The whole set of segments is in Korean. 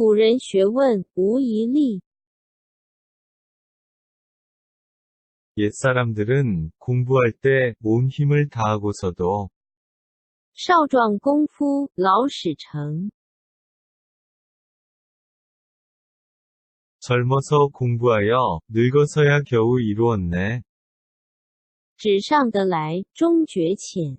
古人学问无遗力， 옛사람들은 공부할 때 온 힘을 다하고서도 少壮功夫老始成。 젊어서 공부하여 늙어서야 겨우 이루었네. 纸上得来终觉浅，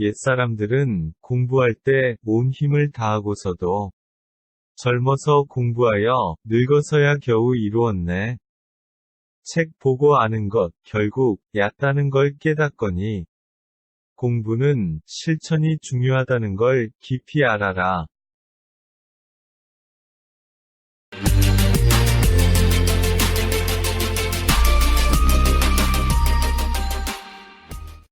옛사람들은 공부할 때 온 힘을 다하고서도 젊어서 공부하여 늙어서야 겨우 이루었네. 책 보고 아는 것 결국 얕다는 걸 깨닫거니 공부는 실천이 중요하다는 걸 깊이 알아라.